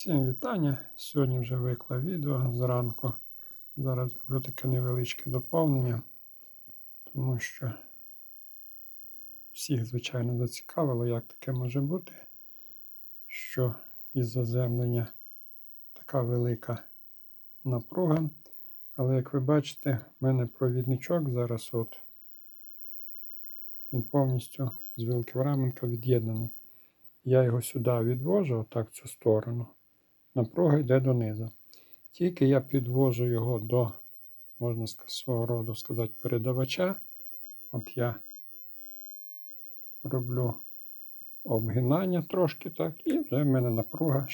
Всім вітання. Сьогодні вже виклав відео зранку. Зараз зроблю таке невеличке доповнення, тому що всіх, звичайно, зацікавило, як таке може бути, що із заземлення така велика напруга. Але як ви бачите, в мене провідничок зараз от він повністю з вилки Враменка від'єднаний. Я його сюди відвожу, отак в цю сторону. Напруга йде донизу. Тільки я підвожу його до, можна свого роду сказати, передавача. От я роблю обгинання трошки так, і вже в мене напруга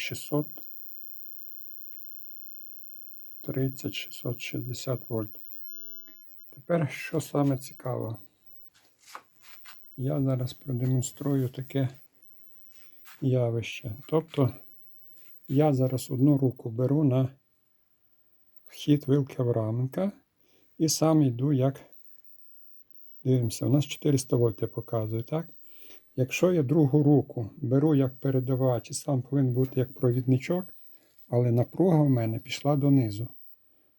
630-660 вольт. Тепер що саме цікаво? Я зараз продемонструю таке явище. Тобто я зараз одну руку беру на вхід вилки Авраменка і сам йду як. Дивимося, у нас 400 вольт я показую, так? Якщо я другу руку беру як передавач і сам повинен бути як провідничок, але напруга в мене пішла донизу.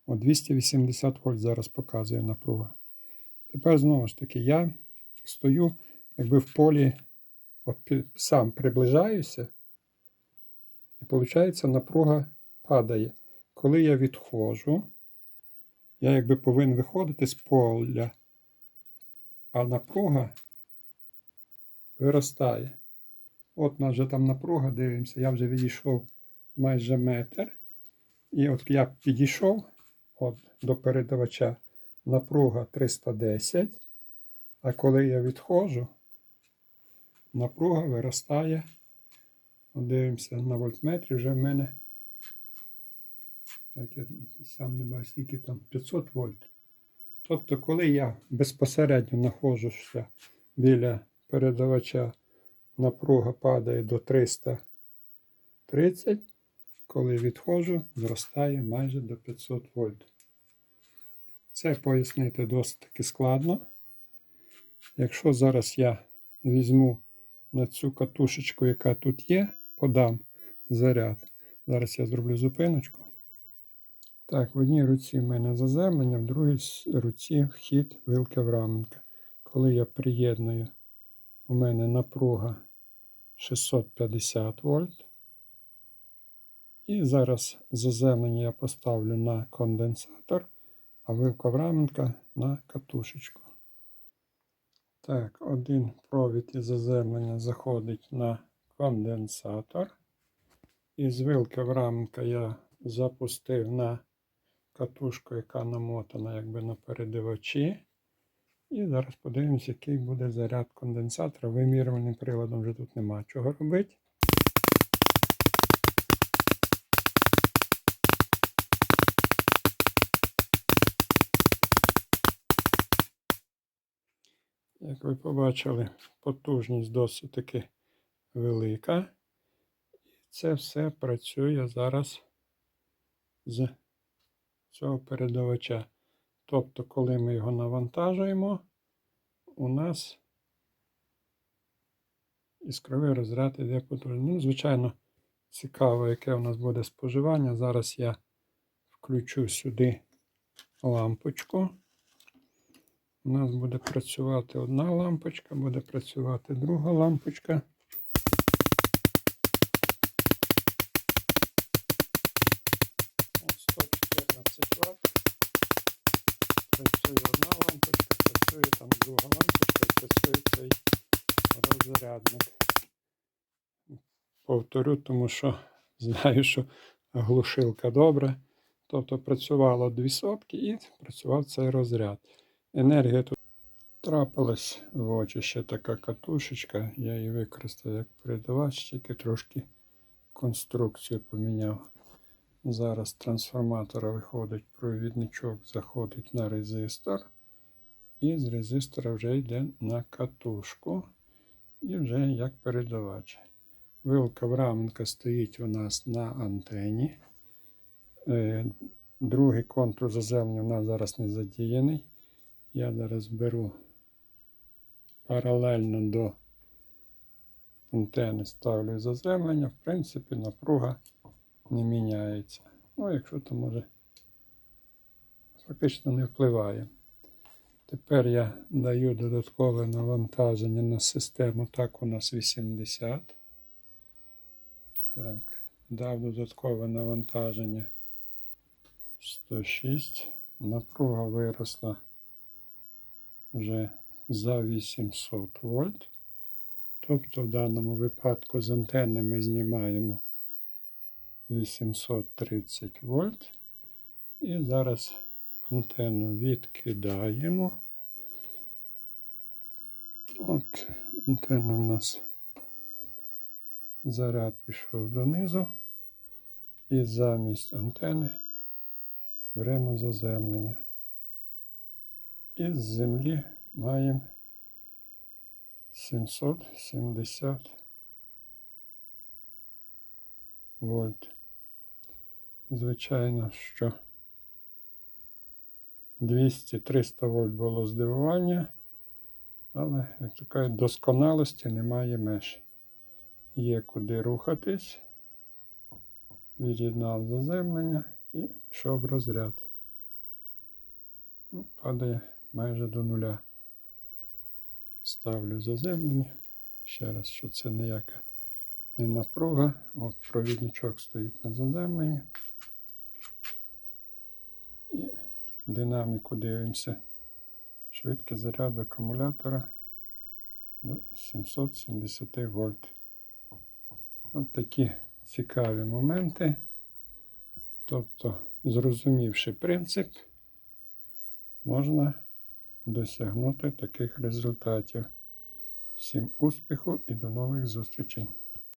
О 280 вольт зараз показує напруга. Тепер знову ж таки я стою якби в полі, от сам приближаюся, і виходить, напруга падає. Коли я відходжу, я якби повинен виходити з поля, а напруга виростає. От у нас вже там напруга, дивимося, я вже відійшов майже метр. І от я підійшов от, до передавача напруга 310. А коли я відходжу, напруга виростає. Дивимося на вольтметрі, вже в мене. Так, я сам не бачу, скільки там 500 вольт. Тобто, коли я безпосередньо знаходжуся біля передавача, напруга падає до 330, коли відходжу, зростає майже до 500 вольт. Це пояснити досить таки складно. Якщо зараз я візьму на цю катушечку, яка тут є, подам заряд. Зараз я зроблю зупиночку. Так, в одній руці в мене заземлення, в другій руці вхід вилки Враменка. Коли я приєдную, у мене напруга 650 вольт. І зараз заземлення я поставлю на конденсатор, а вилка Враменка на катушечку. Так, один провід із заземлення заходить на конденсатор. Із вилки Враменка я запустив на катушку, яка намотана якби на передавачі. І зараз подивимося, який буде заряд конденсатора. Вимірювальним приладом вже тут нема чого робити. Як ви побачили, потужність досить таки велика. І це все працює зараз з цього передавача. Тобто, коли ми його навантажуємо, у нас іскровий розряд іде потужно. Ну, звичайно, цікаво, яке у нас буде споживання. Зараз я включу сюди лампочку. У нас буде працювати одна лампочка, буде працювати друга лампочка. Там друга лампочка і працює цей розрядник. Повторю, тому що знаю, що глушилка добра. Тобто працювало дві сотки і працював цей розряд. Енергія тут трапилась в очі ще така катушечка. Я її використав як передавач, тільки трошки конструкцію поміняв. Зараз трансформатора виходить провідничок, заходить на резистор. І з резистора вже йде на катушку. І вже як передавач. Вилка Враменка стоїть у нас на антені. Е, Другий контур заземлення у нас зараз не задіяний. Я зараз беру паралельно до антени ставлю заземлення. В принципі, напруга не міняється. Ну, якщо то може, фактично не впливає. Тепер я даю додаткове навантаження на систему. Так, у нас 80. Так, дав додаткове навантаження 106. Напруга виросла вже за 800 вольт. Тобто в даному випадку з антенни ми знімаємо 830 вольт. І зараз антенну відкидаємо. От антенна у нас заряд пішов донизу. І замість антени беремо заземлення. І з землі маємо 770 вольт. Звичайно, що 200-300 вольт було здивування, але, як то кажуть, досконалості немає меж. Є куди рухатись, від'єднав заземлення і пішов розряд. Ну, Падає майже до нуля. Ставлю заземлення. Ще раз, що це ніяка не напруга. От провідничок стоїть на заземленні. Динаміку дивимося. Швидкість заряду акумулятора до 770 вольт. От такі цікаві моменти. Тобто, зрозумівши принцип, можна досягнути таких результатів. Всім успіху і до нових зустрічей!